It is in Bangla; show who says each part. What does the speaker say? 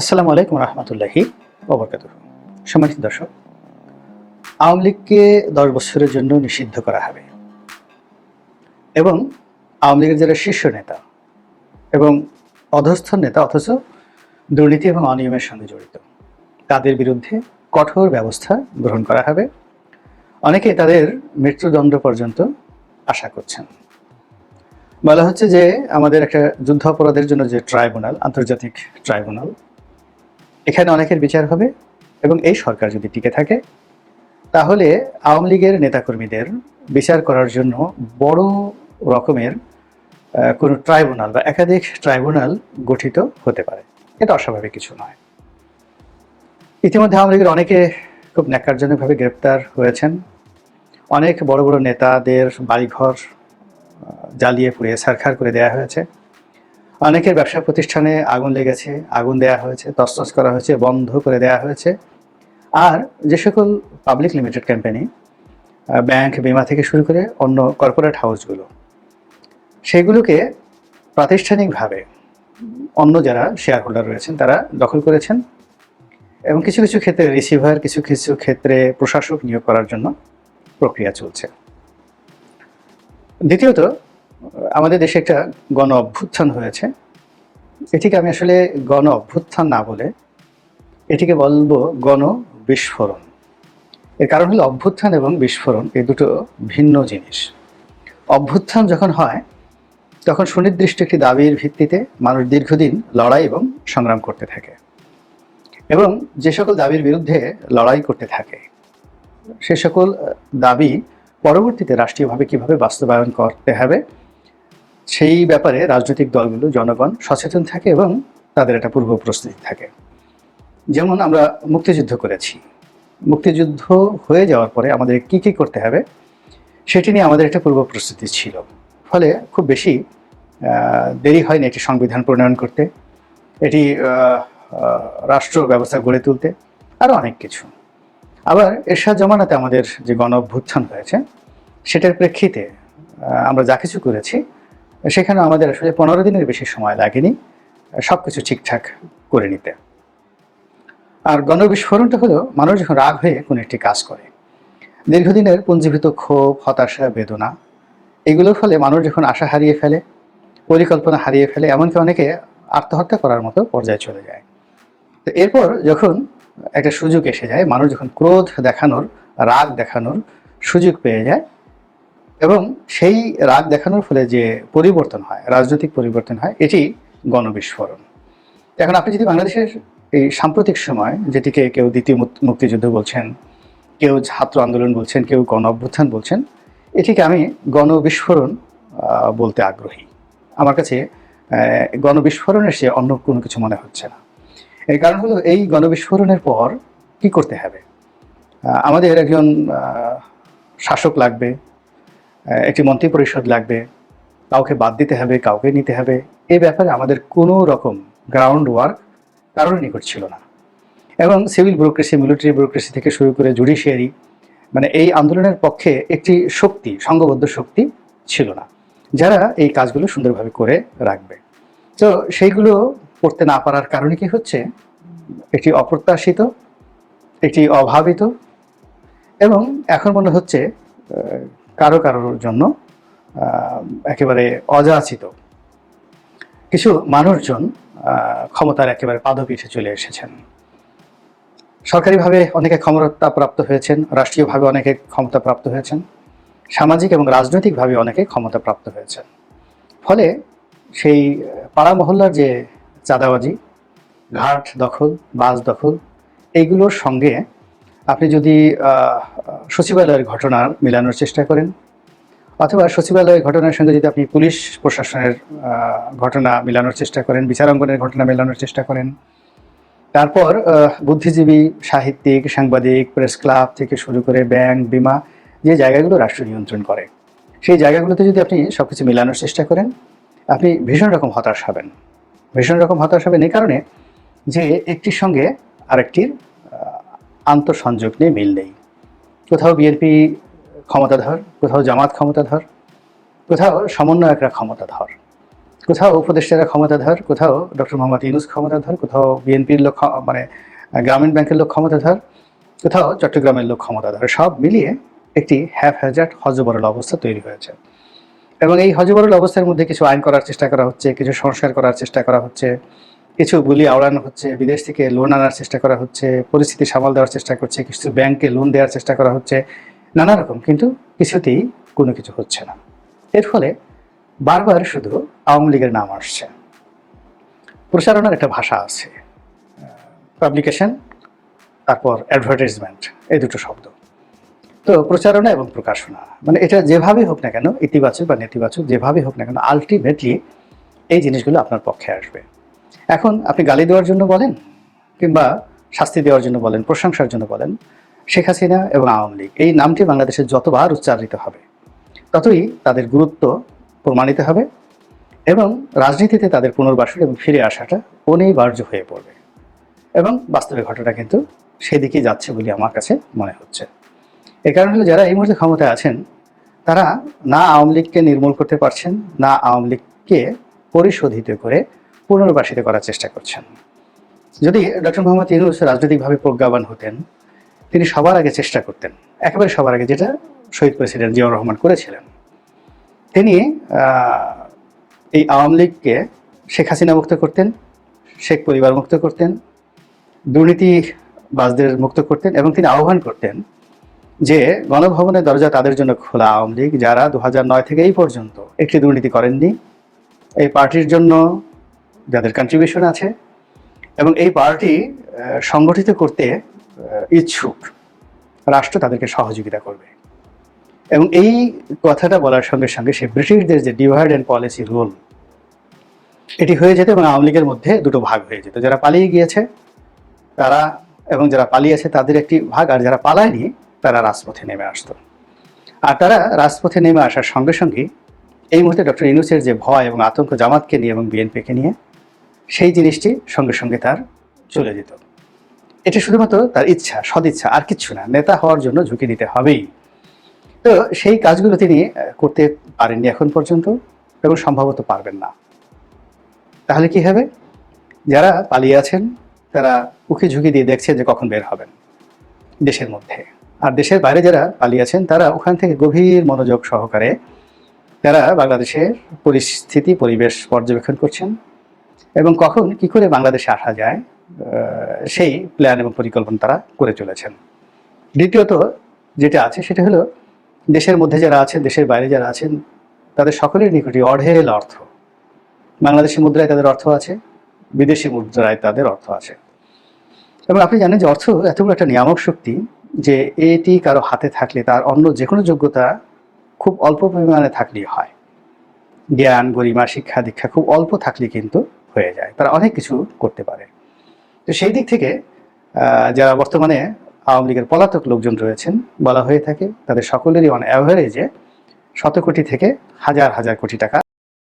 Speaker 1: আসসালামু আলাইকুম রহমতুল্লাহি ওবরকাত সম্মানিত দর্শক, আওয়ামী লীগকে দশ বছরের জন্য নিষিদ্ধ করা হবে এবং আওয়ামী লীগের যারা শীর্ষ নেতা এবং অধস্থ নেতা, অথচ দুর্নীতি এবং অনিয়মের সঙ্গে জড়িত, তাদের বিরুদ্ধে কঠোর ব্যবস্থা গ্রহণ করা হবে। অনেকে তাদের মৃত্যুদণ্ড পর্যন্ত আশা করছেন। বলা হচ্ছে যে আমাদের একটা যুদ্ধ অপরাধের জন্য যে ট্রাইব্যুনাল, আন্তর্জাতিক ট্রাইব্যুনাল এখানে অনেকের বিচার হবে এবং এই সরকার যদি টিকে থাকে, তাহলে আওয়ামী লীগের নেতাকর্মীদের বিচার করার জন্য বড় রকমের কোনো ট্রাইব্যুনাল বা একাধিক ট্রাইব্যুনাল গঠিত হতে পারে। এটা অস্বাভাবিক কিছু নয়। ইতিমধ্যে আওয়ামী লীগের অনেকে খুব ন্যাক্কারজনকভাবে গ্রেপ্তার হয়েছেন। অনেক বড় বড় নেতাদের বাড়িঘর জ্বালিয়ে পুড়িয়ে সারখার করে দেওয়া হয়েছে। অনেকের ব্যবসা প্রতিষ্ঠানে আগুন লেগেছে, আগুন দেওয়া হয়েছে তসতস করা হয়েছে, বন্ধ করে দেওয়া হয়েছে। আর যে সকল পাবলিক লিমিটেড কোম্পানি ব্যাংক বিমা থেকে শুরু করে অন্য কর্পোরেট হাউসগুলো সেগুলোকে প্রাতিষ্ঠানিকভাবে অন্য যারা শেয়ার হোল্ডার রয়েছেন, তারা দখল করেছেন এবং কিছু কিছু ক্ষেত্রে রিসিভার কিছু কিছু ক্ষেত্রে প্রশাসক নিয়োগ করার জন্য প্রক্রিয়া চলছে। দ্বিতীয়ত, আমাদের দেশে একটা গণ অভ্যুত্থান হয়েছে। এটিকে আমি আসলে গণ অভ্যুত্থান না বলে এটিকে বলব গণ বিস্ফোরণ এর কারণ হলো অভ্যুত্থান এবং বিস্ফোরণ, এই দুটো ভিন্ন জিনিস। অভ্যুত্থান যখন হয়, তখন সুনির্দিষ্ট একটি দাবির ভিত্তিতে মানুষ দীর্ঘদিন লড়াই এবং সংগ্রাম করতে থাকে এবং যে সকল দাবির বিরুদ্ধে লড়াই করতে থাকে, সে সকল দাবি পরবর্তীতে রাষ্ট্রীয়ভাবে কীভাবে বাস্তবায়ন করতে হবে সেই ব্যাপারে রাজনৈতিক দলগুলো, জনগণ সচেতন থাকে এবং তাদের একটা পূর্ব প্রস্তুতি থাকে। যেমন আমরা মুক্তিযুদ্ধ করেছি। মুক্তিযুদ্ধ হয়ে যাওয়ার পরে আমাদের কি কি করতে হবে, সেটি নিয়ে আমাদের একটা পূর্ব প্রস্তুতি ছিল। ফলে খুব বেশি দেরি হয়নি এটি সংবিধান প্রণয়ন করতে, এটি রাষ্ট্র ব্যবস্থা গড়ে তুলতে আরও অনেক কিছু। আবার এরশাদ জমানাতে আমাদের যে গণ অভ্যুত্থান হয়েছে, সেটার প্রেক্ষিতে আমরা যা কিছু করেছি সেখানে আমাদের আসলে পনেরো দিনের বেশি সময় লাগেনি সব কিছু ঠিকঠাক করে নিতে। আর গণবিস্ফোরণটা হলো মানুষ যখন রাগ হয়ে কোনো একটি কাজ করে, দীর্ঘদিনের পুঞ্জীভূত ক্ষোভ, হতাশা, বেদনা, এগুলোর ফলে মানুষ যখন আশা হারিয়ে ফেলে, পরিকল্পনা হারিয়ে ফেলে, এমনকি অনেকে আত্মহত্যা করার মতো পর্যায়ে চলে যায়। তো এরপর যখন একটা সুযোগ এসে যায়, মানুষ যখন ক্রোধ দেখানোর, রাগ দেখানোর সুযোগ পেয়ে যায় এবং সেই রাগ দেখানোর ফলে যে পরিবর্তন হয়, রাজনৈতিক পরিবর্তন হয়, এটি গণবিস্ফোরণ। এখন আপনি যদি বাংলাদেশের এই সাম্প্রতিক সময়, যেটিকে কেউ দ্বিতীয় মুক্তিযুদ্ধ বলছেন, কেউ ছাত্র আন্দোলন বলছেন, কেউ গণ অভ্যুত্থান বলছেন, এটিকে আমি গণবিস্ফোরণ বলতে আগ্রহী। আমার কাছে গণবিস্ফোরণের সে অন্য কোনো কিছু মনে হচ্ছে না। এর কারণ হলো এই গণবিস্ফোরণের পর কি করতে হবে? আমাদের একজন শাসক লাগবে একটি মন্ত্রী পরিষদ লাগবে, কাউকে বাদ দিতে হবে, কাউকে নিতে হবে এই ব্যাপারে আমাদের কোনো রকম গ্রাউন্ড ওয়ার্ক কারোর নিকট ছিল না। এবং সিভিল ব্যুরোক্রেসি মিলিটারি ব্যুরোক্রেসি থেকে শুরু করে জুডিশিয়ারি মানে এই আন্দোলনের পক্ষে একটি শক্তি, সংঘবদ্ধ শক্তি ছিল না, যারা এই কাজগুলো সুন্দরভাবে করে রাখবে। তো সেইগুলো করতে না পারার কারণে কি হচ্ছে? একটি অপ্রত্যাশিত, একটি অভাবিত, এবং এখন মনে হচ্ছে কারও কারোর জন্য একেবারে অযাচিত। কিছু মানুষজন ক্ষমতার একেবারে পাদপীঠে চলে এসেছেন। সরকারিভাবে অনেকে ক্ষমতা প্রাপ্ত হয়েছেন, রাষ্ট্রীয়ভাবে অনেকে ক্ষমতা প্রাপ্ত হয়েছেন, সামাজিক এবং রাজনৈতিকভাবে অনেকে ক্ষমতা প্রাপ্ত হয়েছেন। ফলে সেই পাড়া মহল্লার যে চাঁদাবাজি, ঘাট দখল, বাস দখল এইগুলোর সঙ্গে আপনি যদি সচিবালয়ের ঘটনা মেলানোর চেষ্টা করেন, অথবা সচিবালয়ের ঘটনার সঙ্গে যদি আপনি পুলিশ প্রশাসনের ঘটনা মেলানোর চেষ্টা করেন বিচারাঙ্গনের ঘটনা মেলানোর চেষ্টা করেন, তারপর বুদ্ধিজীবী, সাহিত্যিক, সাংবাদিক, প্রেস ক্লাব থেকে শুরু করে ব্যাংক, বিমা, যে জায়গাগুলো রাষ্ট্র নিয়ন্ত্রণ করে, সেই জায়গাগুলোতে যদি আপনি সব কিছু মেলানোর চেষ্টা করেন, আপনি ভীষণ রকম হতাশ হবেন। ভীষণ রকম হতাশ হবেন এই কারণে যে একটির সঙ্গে আরেকটির আন্তঃসংযোগ নেই মিল নেই। কোথাও বিএনপি ক্ষমতাধর, কোথাও জামাত ক্ষমতাধর, কোথাও সমন্বয়করা ক্ষমতাধর, কোথাও উপদেষ্টারা ক্ষমতাধর, কোথাও ডক্টর মোহাম্মদ ইউনুস ক্ষমতাধর, কোথাও বিএনপির লোক মানে গ্রামীণ ব্যাংকের লোক ক্ষমতাধর, কোথাও চট্টগ্রামের লোক ক্ষমতাধর, সব মিলিয়ে একটি হ্যাফ হ্যাজার্ড হজবরল অবস্থা তৈরি হয়েছে। এবং এই হজবরল অবস্থার মধ্যে কিছু আইন করার চেষ্টা করা হচ্ছে, কিছু সংস্কার করার চেষ্টা করা হচ্ছে। কিছু বুলি আওড়ানো হচ্ছে, বিদেশ থেকে লোন আনার চেষ্টা করা হচ্ছে, পরিস্থিতি সামাল দেওয়ার চেষ্টা করছে, কিছু ব্যাংকে লোন দেওয়ার চেষ্টা করা হচ্ছে, নানা রকম, কিন্তু কিছুতেই কোনো কিছু হচ্ছে না। এর ফলে বারবার শুধু আওয়ামী লীগের নাম আসছে। প্রচারণার একটা ভাষা আছে পাবলিকেশন তারপর অ্যাডভার্টাইজমেন্ট এই দুটো শব্দ। তো প্রচারণা এবং প্রকাশনা মানে এটা যেভাবে হোক না কেন, ইতিবাচক বা নেতিবাচক যেভাবে হোক না কেন আলটিমেটলি এই জিনিসগুলো আপনার পক্ষে আসবে। এখন আপনি গালি দেওয়ার জন্য বলেন কিংবা শাস্তি দেওয়ার জন্য বলেন, প্রশংসার জন্য বলেন, শেখ হাসিনা এবং আওয়ামী লীগ, এই নামটি বাংলাদেশে যতবার উচ্চারিত হবে, ততই তাদের গুরুত্ব প্রমাণিত হবে এবং রাজনীতিতে তাদের পুনর্বাসন এবং ফিরে আসাটা অনিবার্য হয়ে পড়বে এবং বাস্তবে ঘটনা কিন্তু সেদিকেই যাচ্ছে বলে আমার কাছে মনে হচ্ছে। এই কারণে হলো যারা এই মুহূর্তে ক্ষমতায় আছেন, তারা না আওয়ামী লীগকে নির্মূল করতে পারছেন, না আওয়ামী লীগকে পরিশোধিত করে পুনর্বাসিত করার চেষ্টা করছেন। যদি ডক্টর মোহাম্মদ ইউনুস রাজনৈতিকভাবে প্রজ্ঞাবান হতেন, তিনি সবার আগে চেষ্টা করতেন, একেবারে সবার আগে, যেটা শহীদ প্রেসিডেন্ট জিয়াউর রহমান করেছিলেন। তিনি এই আওয়ামী লীগকে শেখ হাসিনা মুক্ত করতেন, শেখ পরিবার মুক্ত করতেন, দুর্নীতিবাজদের মুক্ত করতেন এবং তিনি আহ্বান করতেন যে গণভবনের দরজা তাদের জন্য খোলা আওয়ামী লীগ, যারা দু নয় থেকে এই পর্যন্ত একটি দুর্নীতি করেননি। এই পার্টির জন্য যাদের কন্ট্রিবিউশন আছে, এবং এই পার্টি সংগঠিত করতে ইচ্ছুক। রাষ্ট্র তাদেরকে সহযোগিতা করবে। এবং এই কথাটা বলার সঙ্গে সঙ্গে সে ব্রিটিশদের যে ডিভাইড অ্যান্ড পলিসি রুল এটি হয়ে যেত এবং আওয়ামী লীগের মধ্যে দুটো ভাগ হয়ে যেত। যারা পালিয়ে গিয়েছে, তারা এবং যারা পালিয়েছে তাদের একটি ভাগ, আর যারা পালায়নি, তারা রাজপথে নেমে আসতো। আর তারা রাজপথে নেমে আসার সঙ্গে সঙ্গে এই মুহূর্তে ডক্টর ইনুসের যে ভয় এবং আতঙ্ক জামাতকে নিয়ে এবং বিএনপিকে নিয়ে সেই জিনিসটি সঙ্গে সঙ্গে তার চলে যেত। এটা শুধুমাত্র তার ইচ্ছা, সদিচ্ছা, আর কিচ্ছু না, নেতা হওয়ার জন্য ঝুঁকি নিতে হবেই। তো সেই কাজগুলো তিনি করতে পারেননি এখন পর্যন্ত এবং সম্ভবত পারবেন না। তাহলে কি হবে? যারা পালিয়ে আছেন, তারা উকি ঝুঁকি দিয়ে দেখছে যে কখন বের হবেন দেশের মধ্যে। আর দেশের বাইরে যারা পালিয়ে আছেন, তারা ওখান থেকে গভীর মনোযোগ সহকারে তারা বাংলাদেশের পরিস্থিতি, পরিবেশ পর্যবেক্ষণ করছেন। এবং কখন, কি করে বাংলাদেশে আসা যায় সেই প্ল্যান এবং পরিকল্পনা তারা করে চলেছেন। দ্বিতীয়ত যেটা আছে সেটা হলো, দেশের মধ্যে যারা আছেন, দেশের বাইরে যারা আছেন, তাদের সকলের নিকটই অঢেল অর্থ। বাংলাদেশি মুদ্রায় তাদের অর্থ আছে, বিদেশি মুদ্রায় তাদের অর্থ আছে। এবং আপনি জানেন যে অর্থ এত বড় একটা নিয়ামক শক্তি যে এটি কারও হাতে থাকলে তার অন্য যে কোনো যোগ্যতা খুব অল্প পরিমাণে থাকলেই হয়। জ্ঞান, গরিমা, শিক্ষা, দীক্ষা খুব অল্প থাকলে কিন্তু হয়ে যায়, তারা অনেক কিছু করতে পারে। তো সেই দিক থেকে যারা বর্তমানে আওয়ামী লীগের পলাতক লোকজন রয়েছেন, বলা হয়ে থাকে, তাদের সকলেরই অন অ্যাভারেজে শত কোটি থেকে হাজার হাজার কোটি টাকা